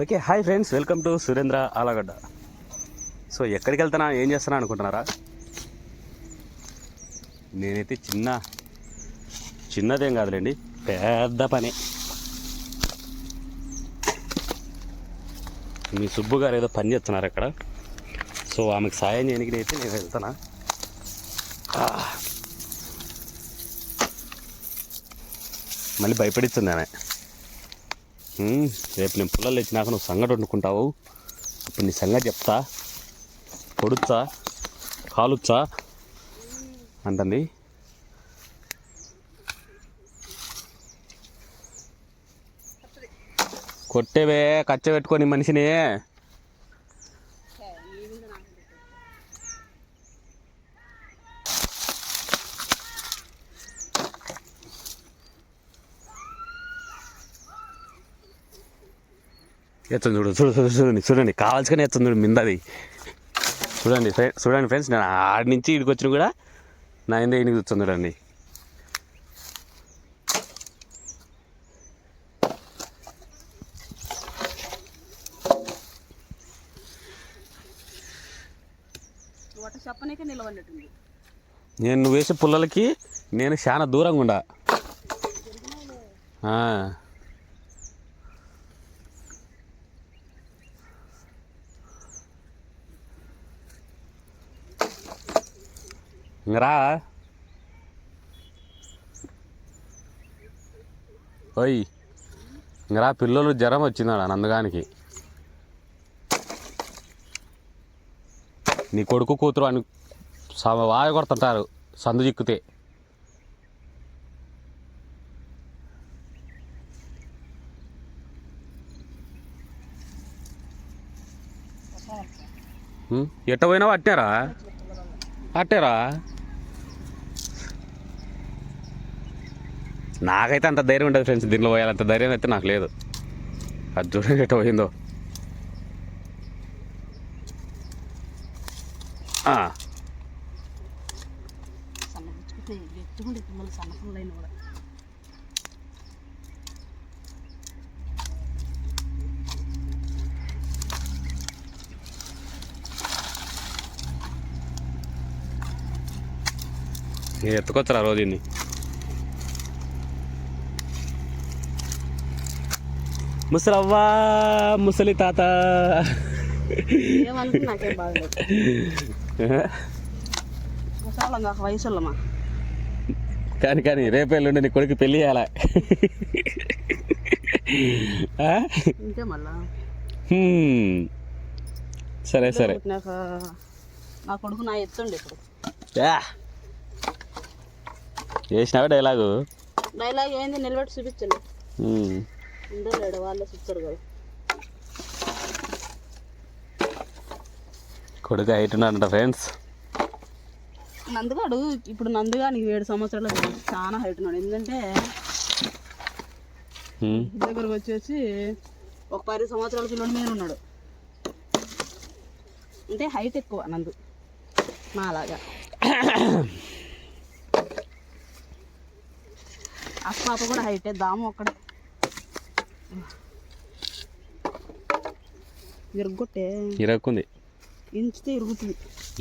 Okay hi friends. Welcome to Surendra Alagadda. So ఎక్కడికి వెళ్తానా ఏం చేస్తానా అనుకుంటున్నారా? నేనైతే చిన్న చిన్నదేం కాదులేండి. పెద్ద పని. మీ సుబ్బు గారు ఏదో పని చేస్తున్నారు అక్కడ. సో ఆమెకు సాయం చేయడానికి అయితే నేను వెళ్తున్నా. మళ్ళీ భయపడిస్తుంది ఆమె. రేపు నేను పుల్లలు తెచ్చినాక నువ్వు సంగటి వండుకుంటావు. అప్పుడు నీ సంగతి చెప్తా. పొడుచ్చా? కాలుచ్చా? అంటుంది. కొట్టేవే కచ్చ పెట్టుకొని మనిషిని. ఎత్తుంది చూడు చూడు చూడు చూడండి చూడండి. కావాల్సుకొని ఎత్తుంది చూడు మిందది. చూడండి చూడండి ఫ్రెండ్స్ నేను ఆడి నుంచి ఇడికి వచ్చిన కూడా నా ఇందే ఇంటికి చూస్తుంది చూడండి. నేను నువ్వు వేసే పుల్లలకి నేను చాలా దూరంగా ఉండా. రా ఓయ్ రా పిల్లలు జ్వరం వచ్చిందాడ నందగానికి. నీ కొడుకు కూతురు అని వాయ కొడుతుంటారు సందు చిక్కితే? ఎట్ట పోయినావా అట్టారా? అట్టారా? నాకైతే అంత ధైర్యం ఉండదు ఫ్రెండ్స్ దీనిలో పోయాలంత ధైర్యం అయితే నాకు లేదు. అది చూడండి ఎట్ట పోయిందో. ఆ, ఎత్తుకొచ్చరా రోజు ఇన్ని. ముసలవ్వా ముసలి తాత. కానీ కానీ రేపు ఎల్లుండి నీ కొడుకు పెళ్ళి చేయాలా. సరే సరే. నా కొడుకు నా ఎత్తుండే ఇప్పుడు. చేసినావా డైలాగు డైలాగ్ ఏంది? నిలబెట్టి చూపించండి. హ్మ్. ఉందో లేడు వాళ్ళే చూస్తారు కదా. కొడుకు హైట్ ఫ్రెండ్స్. నందుగాడు ఇప్పుడు నందుగా నీకు ఏడు సంవత్సరాలు చాలా హైట్ ఉన్నాడు. ఎందుకంటే దగ్గరకు వచ్చేసి ఒక పది సంవత్సరాల పిల్లడి మీద ఉన్నాడు. అంటే హైట్ ఎక్కువ నందు. మా అలాగా ఆ పాప కూడా హైటే దాము ఒక్కడే. ఇరుగొట్టే. ఇరక్కుంది ఇంచితే ఇరుగుతుంది.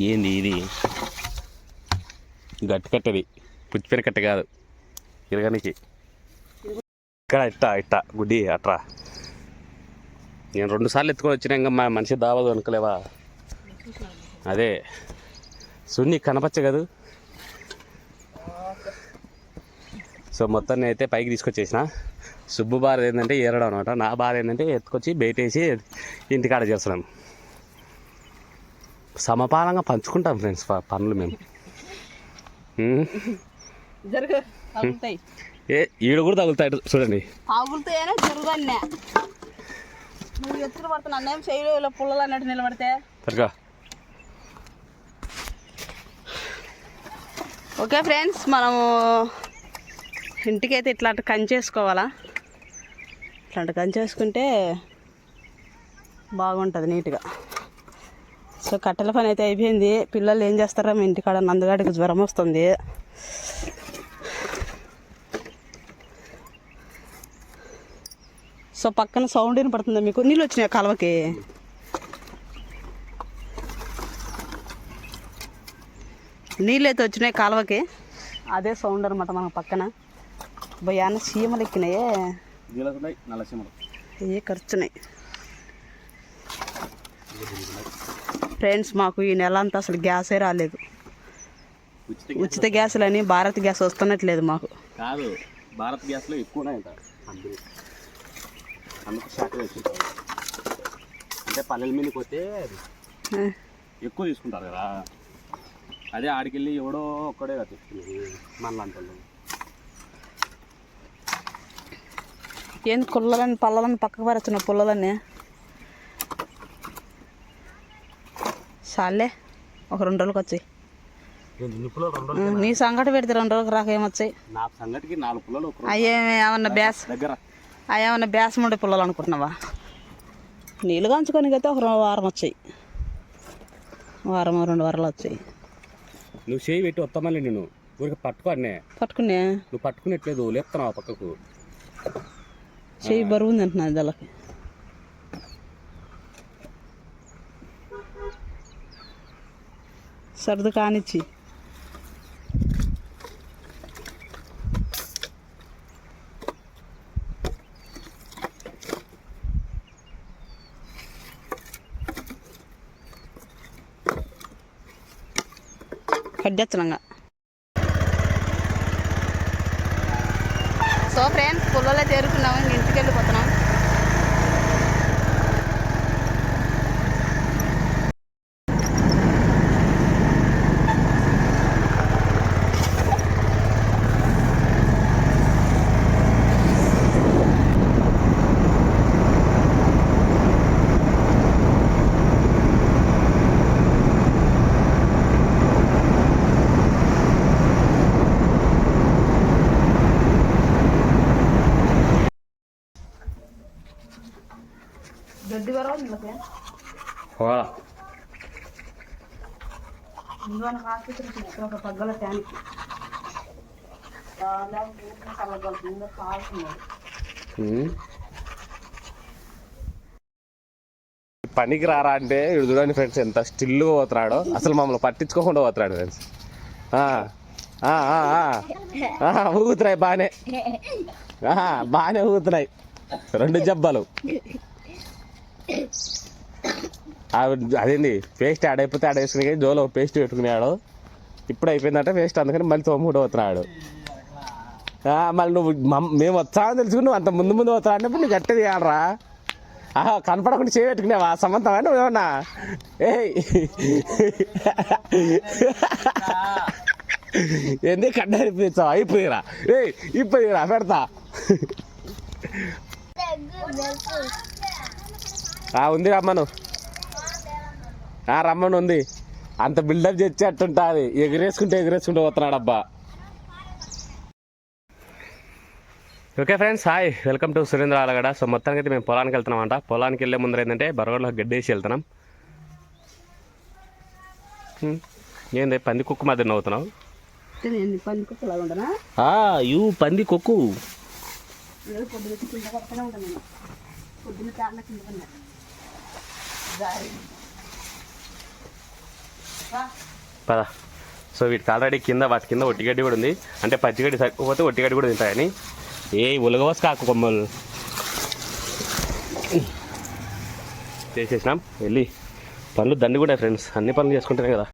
ఏంది ఇది? గట్టి కట్టది. పుచ్చిపోయిన కట్ట కాదు. ఇరగనికి. ఇక్కడ ఇట్ట ఇట్ట. గుడ్డి అట్రా. నేను రెండు సార్లు ఎత్తుకొని వచ్చినా ఇంకా మా మనిషి దావదు అనుకోలేవా అదే. సున్ని కనపచ్చ కదూ సో మొత్తాన్ని అయితే పైకి తీసుకొచ్చేసిన. సుబ్బు బాధ ఏంటంటే ఏరడం అనమాట నా బాధ ఏంటంటే ఎత్తుకొచ్చి బయటేసి ఇంటికాడ చేస్తున్నాం సమపాలంగా పంచుకుంటాం ఫ్రెండ్స్ పనులు మేము. ఏ ఈడ కూడా తగులుతాయి చూడండి. తాగులుతాయనే జరుగన్నే నువ్వు ఎత్తులు పడుతున్నా నన్నేం చేయలేదు పుల్లలు అన్నట్టు నిలబడితే. సరిగా ఓకే ఫ్రెండ్స్ మనము ఇంటికైతే ఇట్లాంటి కంచేసుకోవాలా? ఇట్లాంటి కంచేసుకుంటే బాగుంటుంది నీట్గా. సో కట్టెల పని అయితే అయిపోయింది. పిల్లలు ఏం చేస్తారో మీ ఇంటికాడ నందుగాడికి జ్వరం వస్తుంది. సో పక్కన సౌండ్ వినపడుతుందా మీకు? నీళ్ళు వచ్చినాయి కాలువకి? నీళ్ళు అయితే వచ్చినాయి కాలువకి. అదే సౌండ్ అనమాట మన పక్కన. భయాన చీమలు ఎక్కినాయే. జీలకున్నాయి నల్ల సీమలు ఏ ఖర్చున్నాయి ఫ్రెండ్స్ మాకు ఈ నెల అంతా అసలు గ్యాసే రాలేదు. ఉచిత ఉచిత గ్యాసులని భారత్ గ్యాస్ వస్తున్నట్లేదు మాకు. కాదు భారత్ గ్యాస్లో ఎక్కువ ఉన్నాయంట అందుకు షాక్ అంటే పల్లెల మీదకి పోతే ఆ, ఎక్కువ తీసుకుంటారు కదా. అదే ఆడికెళ్ళి ఎవడో ఒక్కడే కదా తీసుకునేది మనలాంటి వాళ్ళు ఏంది కుళ్ళలని పళ్ళలని పక్కకు పరచిన పుల్లలని? చాలే ఒక రెండు రోజులకు వచ్చాయి. నీ సంగటి పెడితే రెండు రోజులకు రాక ఏమొచ్చాయి? అయ్యేమి ఏమన్నా బ్యాస్ ఏమన్నా బ్యాసం ఉండే పుల్లలు అనుకుంటున్నావా? నీళ్ళు కంచుకొని అయితే ఒక వారం వచ్చాయి. వారం రెండు వారాలు వచ్చాయి. నువ్వు చేయి పెట్టి వస్తామని నేను ఊరికి పట్టుకో అన్నే. పట్టుకునే? నువ్వు పట్టుకునేట్లేదు లేపుతున్నావు పక్కకు. చెయ్యి బరువు ఉంది అంటున్నది సర్దు కానిచ్చి. కడ్డెచ్చనంగా సో ఫ్రెండ్స్ పుల్లలో చేరుకున్నాము ఇంటికి వెళ్ళిపోతున్నాం గడ్డి వరం ఒక పగ్గల ట్యాంక్. పనికి రారా అంటే ఇడు చూడండి ఫ్రెండ్స్ ఎంత స్టిల్గా పోతున్నాడో. అసలు మమ్మల్ని పట్టించుకోకుండా పోతున్నాడు ఫ్రెండ్స్. ఊగుతున్నాయి బాగానే. బాగానే ఊగుతున్నాయి. రెండు జబ్బాలు. అదేంది పేస్ట్ యాడ్ అయిపోతే యాడ్ వేసుకుని కానీ జోలో పేస్ట్ పెట్టుకున్నాడు ఇప్పుడు అయిపోయిందంటే పేస్ట్ అందుకని మళ్ళీ తోముకుంటూ పోతున్నాడు ఆ, మళ్ళీ నువ్వు మమ్- వచ్చామని తెలుసుకుని నువ్వు అంత ముందు ముందు వస్తా అన్నప్పుడు నీకు గట్టి తీయాలరా కనపడకుండా చేయబెట్టుకునేవా? సమంతమా నువ్వేమన్నా ఏయ్. ఎందుకు కడ్డ అయిపోయించావు అయిపోయిరా. ఏయ్ ఇప్పుడురా పెడతా. ఉంది రమ్మను రమ్మను ఉంది. అంత బిల్డప్ చేసి అట్టుంటుంది ఎగిరేసుకుంటే ఎగిరేసుకుంటూ పోతున్నాడు అబ్బా okay friends hi welcome to Surendra Alagadda so మొత్తానికి అయితే మేము పొలానికి వెళ్తున్నామంట. పొలానికి వెళ్ళే ముందర ఏంటంటే బరగడలో గడ్డి వేసి వెళ్తున్నాం. ఏంది పంది కుక్కు మధ్య నవ్వుతున్నావు? యూ పంది కుక్కు. పొద్దున కింద పక్కనే ఉంటాను నేను పొద్దున్న కాళ్ళ కింద పడినా జారి రా. పద. సో వీటికి ఆల్రెడీ కింద వాటి కింద ఒట్టిగడ్డి కూడా ఉంది. అంటే పచ్చిగడ్డి సరిపోతే ఒట్టిగడ్డి కూడా తింటాయని. ఏ ఉలగవస్ కాకు కొమ్మలు. చేసేసినాం. వెళ్ళి. పనులు దండి కూడా ఫ్రెండ్స్ అన్ని పనులు చేసుకుంటేనే కదా.